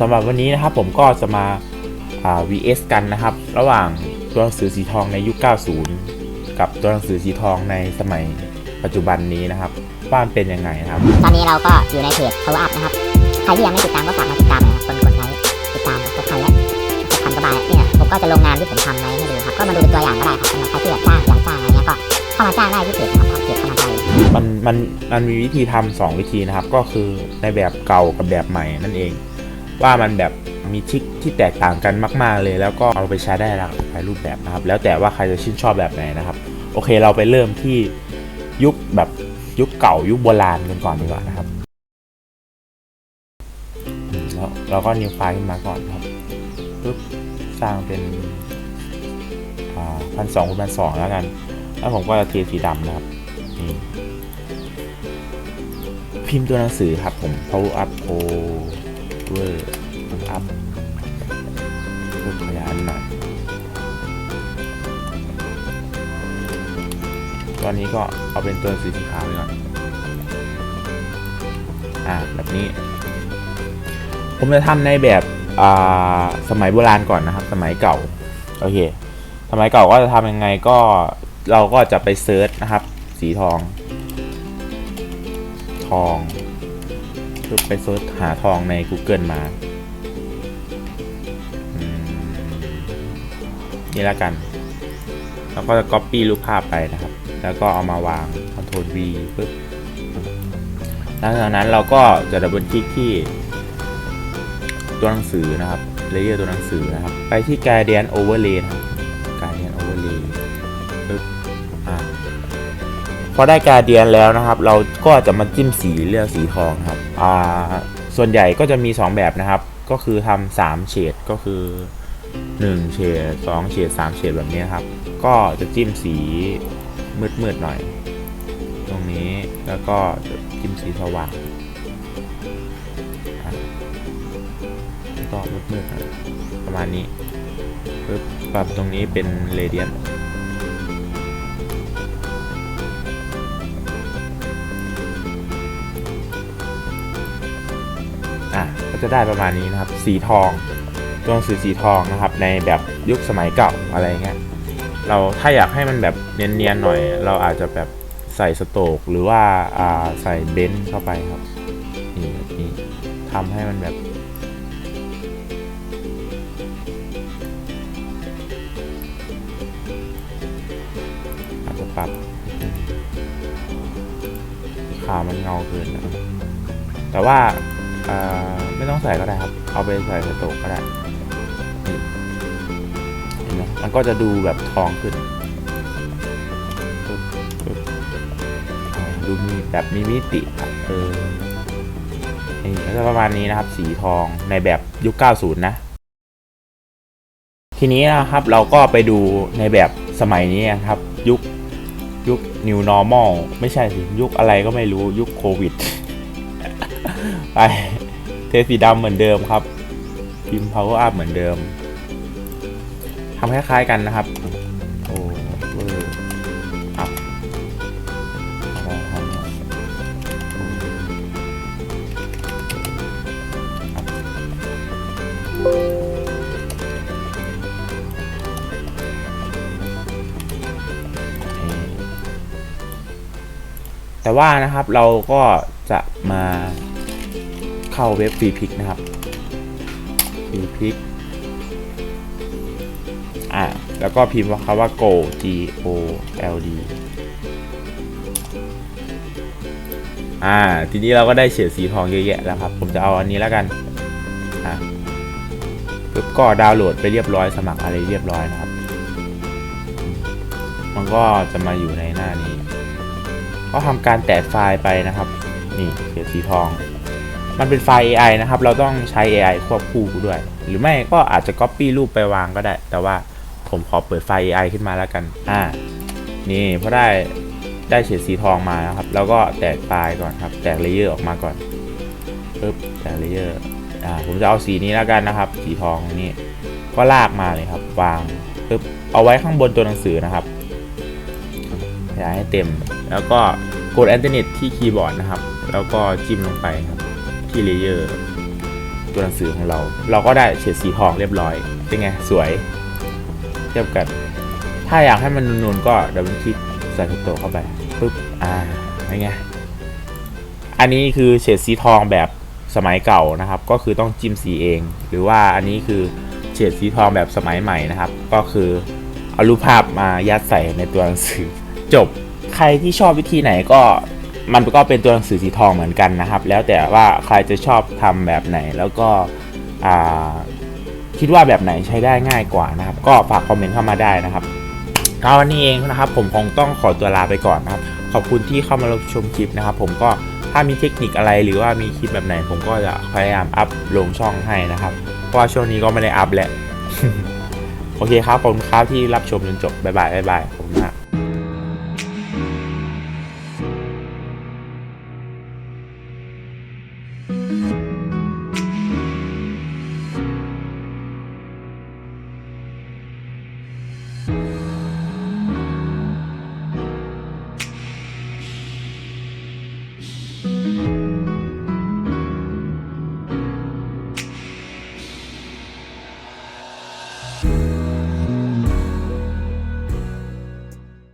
สำหรับวันนี้นะครับผมก็จะมาอ่า vs กันนะครับ ระหว่างตัวหนังสือสีทองในยุค 90 กับตัวหนังสือสีทองในสมัยปัจจุบันนี้นะครับว่ามันเป็นยังไงนะครับ ตอนนี้เราก็อยู่ในเพจ Power Up นะครับ ใครที่ยังไม่ติดตามก็ฝากมาติดตามหน่อยนะครับ คนกดไลค์ติดตามกดพันและกดพันกว่าบาทเนี่ยผมก็จะลงงานที่ผมทำไว้ให้ดูครับ ก็มาดูเป็นตัวอย่างก็ได้ครับสำหรับใครที่อยากจ้างอยากจ้างอะไรเงี้ยก็เข้ามาจ้างได้ที่เพจนะครับเพจพนันไทยมันมันมันมีวิธีทำสองวิธีนะครับ ก็คือในแบบเก่ากับแบบใหม่นั่นเอง ว่ามันแบบมีทริคที่แตกต่างกันมาก ๆ เลย แล้วก็เอาไปใช้ได้หลากหลายรูปแบบนะครับ แล้วแต่ว่าใครจะชื่นชอบแบบไหนนะครับ โอเคเราไปเริ่มที่ยุคแบบยุคเก่ายุคโบราณกันก่อนดีกว่านะครับแล้วเราก็นิวไฟล์ขึ้นมาก่อนครับปึ๊บสร้างเป็นพันสองคูณพันสองแล้วกัน แล้วผมก็จะเทสีดำนะครับนี่พิมพ์ตัวหนังสือครับผม power up power up เพิ่มขยายหน่อยตอนนี้ก็เอาเป็นตัวสือสีขาวไปก่อนอ่าแบบนี้ ผมจะทำในแบบอ่าสมัยโบราณก่อนนะครับ สมัยเก่าโอเคสมัยเก่าก็จะทำยังไงก็เราก็จะไปเซิร์ชนะครับ สีทอง ทอง คือไปเซิร์ชหาทองใน Google มาอนี่ละกัน แล้วก็จะ Copy รูปภาพไปนะครับ แล้วก็เอามาวาง Ctrl V ปึ๊บหลังจากนั้นเราก็จะดับเบิลคลิกที่ ตัวหนังสือนะครับเลเยอร์ตัวหนังสือนะครับ ไปที่ Guardian Overlay นะครับ Guardian Overlay อได้ Guardian แล้วนะครับ เราก็จะมาจิ้มสีเลือกสีทองครับอ่าส่วนใหญ่ก็จะมี 2 แบบนะครับ ก็คือทำสามเฉดก็คือ1เฉด2เฉด3เฉดแบบนี้ครับ ก็จะจิ้มสีมืดๆหน่อย ตรงนี้แล้วก็จิ้มสีสว่างก็มืดๆประมาณนี้ปึ๊บปรับตรงนี้เป็นเรเดียน จะได้ประมาณนี้นะครับ สีทองตัวหนังสือสีทองนะครับ ในแบบยุคสมัยเก่าอะไรเงี้ยเราถ้าอยากให้มันแบบเนียนๆหน่อย เราอาจจะแบบใส่สโตกหรือว่าาใส่เบนซ์เข้าไปครับนี่แบบนี้ทำให้มันแบบอาจจะปรับขามันเงาเกินนะแต่ว่า ไม่ต้องใส่ก็ได้ครับ เอาไปใส่สโตกก็ได้เห็นไหมมันก็จะดูแบบทองขึ้น ดูมีแบบมีมิติอะเออนี่ก็จะประมาณนี้นะครับ สีทองในแบบยุค 90 นะ ทีนี้นะครับเราก็ไปดูในแบบสมัยนี้นะครับ ยุคยุค new normal ไม่ใช่สิ ยุคอะไรก็ไม่รู้ยุคโควิด ไป เทสีดำเหมือนเดิมครับ พิมพ์ power up เหมือนเดิมทำคล้ายๆกันนะครับ โอ้เวอร์อัพอะไรครับแต่ว่านะครับเราก็จะมา เข้าเว็บฟรีพิกนะครับฟรีพิกอ่าแล้วก็พิมพ์ว่าคำว่า go g o l d อ่า ทีนี้เราก็ได้เฉดสีทองเยอะแยะแล้วครับ ผมจะเอาอันนี้แล้วกันอ่าปึ๊บก็ดาวน์โหลดไปเรียบร้อยสมัครอะไรเรียบร้อยนะครับ มันก็จะมาอยู่ในหน้านี้ ก็ทำการแตะไฟล์ไปนะครับ นี่เขียนสีทอง มันเป็นไฟล์ AI นะครับ เราต้องใช้ AI ควบคู่ด้วย หรือไม่ก็อาจจะ Copy รูปไปวางก็ได้ แต่ว่าผมขอเปิดไฟล์ AI ขึ้นมาแล้วกัน อ่า นี่พอได้ได้เฉดสีทองมานะครับ แล้วก็แตกไฟล์ก่อนครับ แตกเลเยอร์ออกมาก่อนปึ๊บแตกเลเยอร์ อ่า ผมจะเอาสีนี้แล้วกันนะครับ สีทองนี่ ก็ลากมาเลยครับ วางปึ๊บ เอาไว้ข้างบนตัวหนังสือนะครับขยายให้เต็ม แล้วก็กด Alternate ที่คีย์บอร์ดนะครับ แล้วก็จิ้มลงไปครับ ที่เลเยอร์ตัวหนังสือของเรา เราก็ได้เฉดสีทองเรียบร้อย เป็นไง สวย เทียบกัน ถ้าอยากให้มันนูนๆก็ดับเบิลคลิกใส่โตเข้าไปปุ๊บ อ่าเป็นไง อันนี้คือเฉดสีทองแบบสมัยเก่านะครับ ก็คือต้องจิ้มสีเอง หรือว่าอันนี้คือเฉดสีทองแบบสมัยใหม่นะครับ ก็คือเอารูปภาพมายัดใส่ในตัวหนังสือ จบ ใครที่ชอบวิธีไหนก็ มันก็เป็นตัวหนังสือสีทองเหมือนกันนะครับ แล้วแต่ว่าใครจะชอบทำแบบไหนแล้วก็คิดว่าแบบไหนใช้ได้ง่ายกว่านะครับ ก็ฝากคอมเมนต์เข้ามาได้นะครับเอาวันนี้เองนะครับ ผมคงต้องขอตัวลาไปก่อนนะครับ ขอบคุณที่เข้ามารับชมคลิปนะครับ ผมก็ถ้ามีเทคนิคอะไรหรือว่ามีคลิปแบบไหน ผมก็จะพยายามอัพลงช่องให้นะครับ เพราะว่าช่วงนี้ก็ไม่ได้อัพแหละ โอเคครับผมครับที่รับชมจนจบ บ๊ายบายบ๊ายบายขอบคุณมาก